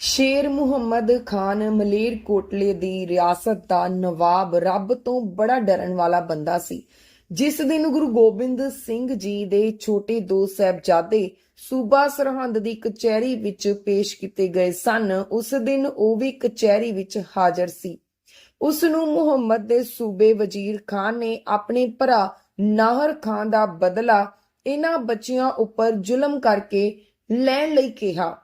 ਸ਼ੇਰ ਮੁਹੰਮਦ ਖਾਨ ਮਲੇਰਕੋਟਲੇ ਦੀ ਰਿਆਸਤ ਦਾ ਨਵਾਬ ਰੱਬ ਤੋਂ ਬੜਾ ਡਰਨ ਵਾਲਾ ਬੰਦਾ ਸੀ, ਜਿਸ ਦਿਨ ਗੁਰੂ ਗੋਬਿੰਦ ਸਿੰਘ ਜੀ ਦੇ ਛੋਟੇ ਦੋ ਸਾਹਿਬਜ਼ਾਦੇ ਸੂਬਾ ਸਰਹੰਦ ਦੀ ਕਚਹਿਰੀ ਵਿੱਚ ਪੇਸ਼ ਕੀਤੇ ਗਏ ਸਨ, ਉਸ ਦਿਨ ਉਹ ਵੀ ਕਚਹਿਰੀ ਵਿੱਚ ਹਾਜ਼ਰ ਸੀ। ਉਸ ਨੂੰ ਮੁਹੰਮਦ ਦੇ ਸੂਬੇ ਵਜ਼ੀਰ ਖਾਨ ਨੇ ਆਪਣੇ ਭਰਾ ਨਾਹਰ ਖਾਨ ਦਾ ਬਦਲਾ ਇਹਨਾਂ ਬੱਚਿਆਂ ਉੱਪਰ ਜ਼ੁਲਮ ਕਰਕੇ ਲੈਣ ਲਈ ਕਿਹਾ।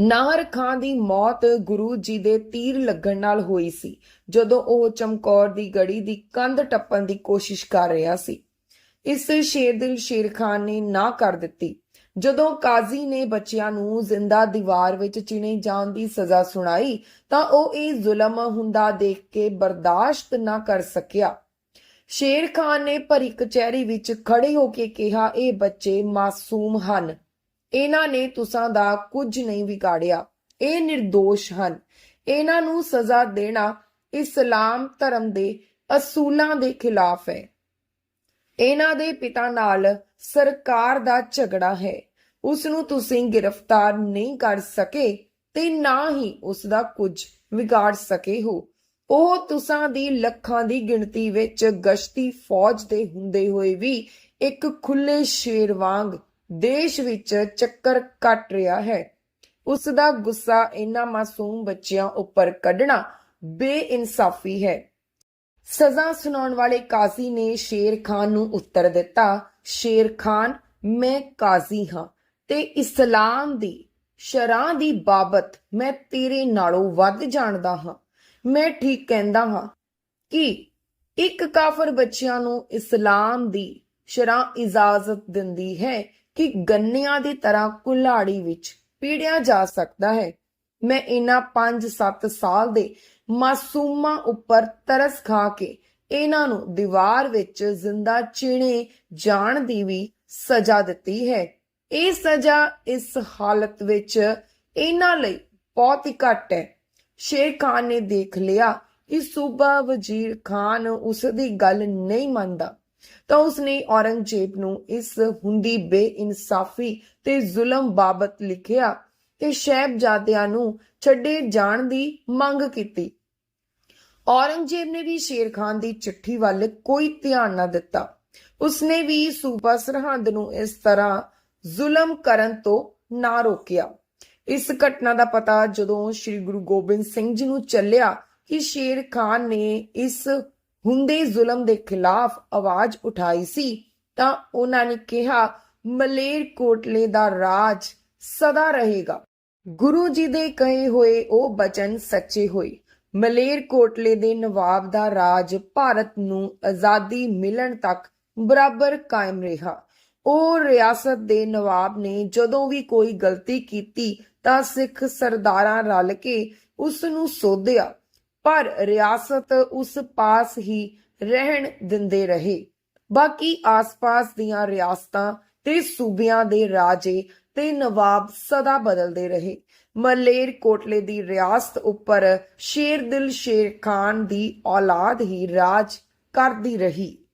ਨਾਹਰ ਖਾਨ ਦੀ ਮੌਤ ਗੁਰੂ ਜੀ ਦੇ ਤੀਰ ਲੱਗਣ ਨਾਲ ਹੋਈ ਸੀ, ਜਦੋਂ ਉਹ ਚਮਕੌਰ ਦੀ ਗੜੀ ਦੀ ਕੰਧ ਟੱਪਣ ਦੀ ਕੋਸ਼ਿਸ਼ ਕਰ ਰਿਹਾ ਸੀ। ਇਸ ਸ਼ੇਰਦਿਲ ਸ਼ੇਰ ਖਾਨ ਨੇ ਨਾ ਕਰ ਦਿੱਤੀ। ਜਦੋਂ ਕਾਜ਼ੀ ਨੇ ਬੱਚਿਆਂ ਨੂੰ ਜ਼ਿੰਦਾ ਦੀਵਾਰ ਵਿੱਚ ਚਿਣੇ ਜਾਣ ਦੀ ਸਜ਼ਾ ਸੁਣਾਈ, ਤਾਂ ਉਹ ਇਹ ਜ਼ੁਲਮ ਹੁੰਦਾ ਦੇਖ ਕੇ ਬਰਦਾਸ਼ਤ ਨਾ ਕਰ ਸਕਿਆ। ਸ਼ੇਰ ਖਾਨ ਨੇ ਭਰੀ ਕਚਹਿਰੀ ਵਿੱਚ ਖੜੇ ਹੋ ਕੇ ਕਿਹਾ, ਇਹ ਬੱਚੇ ਮਾਸੂਮ ਹਨ। ਇਹਨਾਂ ਨੇ ਤੁਸਾਂ ਦਾ ਕੁਝ ਨਹੀਂ ਵਿਗਾੜਿਆ। ਇਹ નિર્ਦੋਸ਼ ਹਨ। ਇਹਨਾਂ ਨੂੰ ਸਜ਼ਾ ਦੇਣਾ ਇਸਲਾਮ ਧਰਮ ਦੇ ਅਸੂਲਾਂ ਦੇ ਖਿਲਾਫ ਹੈ। ਇਹਨਾਂ ਦੇ ਪਿਤਾ ਨਾਲ ਸਰਕਾਰ ਦਾ ਝਗੜਾ ਹੈ। ਉਸ ਨੂੰ ਤੁਸੀਂ ਗ੍ਰਿਫਤਾਰ ਨਹੀਂ ਕਰ ਸਕੇ ਤੇ ਨਾ ਹੀ ਉਸ ਦਾ ਕੁਝ ਵਿਗਾੜ ਸਕੇ ਹੋ। ਉਹ ਤੁਸਾਂ ਦੀ ਲੱਖਾਂ ਦੀ ਗਿਣਤੀ ਵਿੱਚ ਗਸ਼ਤੀ ਫੌਜ ਦੇ ਹੁੰਦੇ ਹੋਏ ਵੀ ਇੱਕ ਖੁੱਲੇ ਸ਼ੇਰ ਵਾਂਗ ਦੇਸ਼ ਵਿੱਚ ਚੱਕਰ ਕੱਟ ਰਿਹਾ ਹੈ। ਉਸ ਦਾ ਗੁੱਸਾ ਇਹਨਾਂ ਮਾਸੂਮ ਬੱਚਿਆਂ ਉੱਪਰ ਕੱਢਣਾ ਬੇਇਨਸਾਫੀ ਹੈ। ਸਜ਼ਾ ਸੁਣਾਉਣ ਵਾਲੇ ਕਾਜ਼ੀ ਨੇ ਸ਼ੇਰ ਖਾਨ ਨੂੰ ਉੱਤਰ ਦਿੱਤਾ, ਸ਼ੇਰ ਖਾਨ, ਮੈਂ ਕਾਜ਼ੀ ਹਾਂ ਤੇ ਇਸਲਾਮ ਦੀ, ਸ਼ਰਾਂ ਦੀ ਬਾਬਤ ਮੈਂ ਤੇਰੇ ਨਾਲੋਂ ਵੱਧ ਜਾਣਦਾ ਹਾਂ। ਮੈਂ ਠੀਕ ਕਹਿੰਦਾ ਹਾਂ ਕਿ ਇੱਕ ਕਾਫਰ ਬੱਚਿਆਂ ਨੂੰ ਇਸਲਾਮ ਦੀ ਸ਼ਰਾਂ ਇਜਾਜ਼ਤ ਦਿੰਦੀ ਹੈ ਕਿ ਗੰਨਿਆਂ ਦੀ ਤਰ੍ਹਾਂ ਕੁਲਾੜੀ ਵਿੱਚ ਪੀੜਿਆ ਜਾ ਸਕਦਾ ਹੈ। ਮੈਂ ਇਹਨਾਂ 5-7 ਸਾਲ ਦੇ ਮਾਸੂਮਾਂ ਉੱਪਰ ਤਰਸ ਖਾ ਕੇ ਇਹਨਾਂ ਨੂੰ ਦੀਵਾਰ ਵਿੱਚ ਜ਼ਿੰਦਾ ਚਿਣੇ ਜਾਣ ਦੀ ਵੀ ਸਜ਼ਾ ਦਿੱਤੀ ਹੈ। ਇਹ ਸਜ਼ਾ ਇਸ ਹਾਲਤ ਵਿੱਚ ਇਹਨਾਂ ਲਈ ਬਹੁਤ ਹੀ ਘੱਟ ਹੈ। ਸ਼ੇਰ ਖਾਨ ਨੇ ਦੇਖ ਲਿਆ ਕਿ ਸੂਬਾ ਵਜ਼ੀਰ ਖਾਨ ਉਸ ਦੀ ਗੱਲ ਨਹੀਂ ਮੰਨਦਾ। ਤਾਂ ਉਸਨੇ ਔਰੰਗਜ਼ੇਬ ਨੂੰ ਇਸ ਹੁੰਦੀ ਬੇਇਨਸਾਫੀ ਤੇ ਜ਼ੁਲਮ ਬਾਬਤ ਲਿਖਿਆ ਤੇ ਸ਼ਹਿਬਜ਼ਾਦਿਆਂ ਨੂੰ ਛੱਡੇ ਜਾਣ ਦੀ ਮੰਗ ਕੀਤੀ। ਔਰੰਗਜ਼ੇਬ ਨੇ ਵੀ ਸ਼ੇਰ ਖਾਨ ਦੀ ਚਿੱਠੀ ਵੱਲ ਕੋਈ ਧਿਆਨ ਨਾ ਦਿੱਤਾ। ਉਸਨੇ ਵੀ ਸੂਬਾ ਸਰਹੰਦ ਨੂੰ ਇਸ ਤਰ੍ਹਾਂ ਜ਼ੁਲਮ ਕਰਨ ਤੋਂ ਨਾ ਰੋਕਿਆ। ਇਸ ਘਟਨਾ ਦਾ ਪਤਾ ਜਦੋਂ ਸ੍ਰੀ ਗੁਰੂ ਗੋਬਿੰਦ ਸਿੰਘ ਜੀ ਨੂੰ ਚੱਲਿਆ ਕਿ ਸ਼ੇਰ ਖਾਨ ਨੇ ਇਸ ਹੁੰਦੇ ਜ਼ੁਲਮ ਦੇ ਖਿਲਾਫ ਆਵਾਜ਼ ਉਠਾਈ ਸੀ, ਤਾਂ ਉਹਨਾਂ ਨੇ ਕਿਹਾ, ਮਲੇਰ ਕੋਟਲੇ ਦਾ ਰਾਜ ਸਦਾ ਰਹੇਗਾ। ਗੁਰੂ ਜੀ ਦੇ ਕਹੇ ਹੋਏ ਉਹ ਬਚਨ ਸੱਚੇ ਹੋਏ। ਮਲੇਰ ਕੋਟਲੇ ਦੇ ਨਵਾਬ ਦਾ ਰਾਜ ਭਾਰਤ ਨੂੰ ਆਜ਼ਾਦੀ ਮਿਲਣ ਤੱਕ ਬਰਾਬਰ ਕਾਇਮ ਰਿਹਾ। ਉਹ ਰਿਆਸਤ ਦੇ ਨਵਾਬ ਨੇ ਜਦੋਂ ਵੀ ਕੋਈ ਗਲਤੀ ਕੀਤੀ ਤਾਂ ਸਿੱਖ ਸਰਦਾਰਾਂ ਰਲ ਕੇ ਉਸ ਨੂੰ ਸੋਧਿਆ। ਪਰ ਰਿਆਸਤ ਉਸ ਪਾਸ ਹੀ ਰਹਿਣ ਦਿੰਦੇ ਰਹੇ। ਬਾਕੀ ਆਸ-ਪਾਸ ਦੀਆਂ ਰਿਆਸਤਾਂ ਤੇ ਸੂਬਿਆਂ ਦੇ ਰਾਜੇ ਤੇ ਨਵਾਬ ਸਦਾ ਬਦਲਦੇ ਰਹੇ। ਮਲੇਰ ਕੋਟਲੇ ਦੀ ਰਿਆਸਤ ਉੱਪਰ ਸ਼ੇਰ ਦਿਲ ਸ਼ੇਰ ਖਾਨ ਦੀ ਔਲਾਦ ਹੀ ਰਾਜ ਕਰਦੀ ਰਹੀ।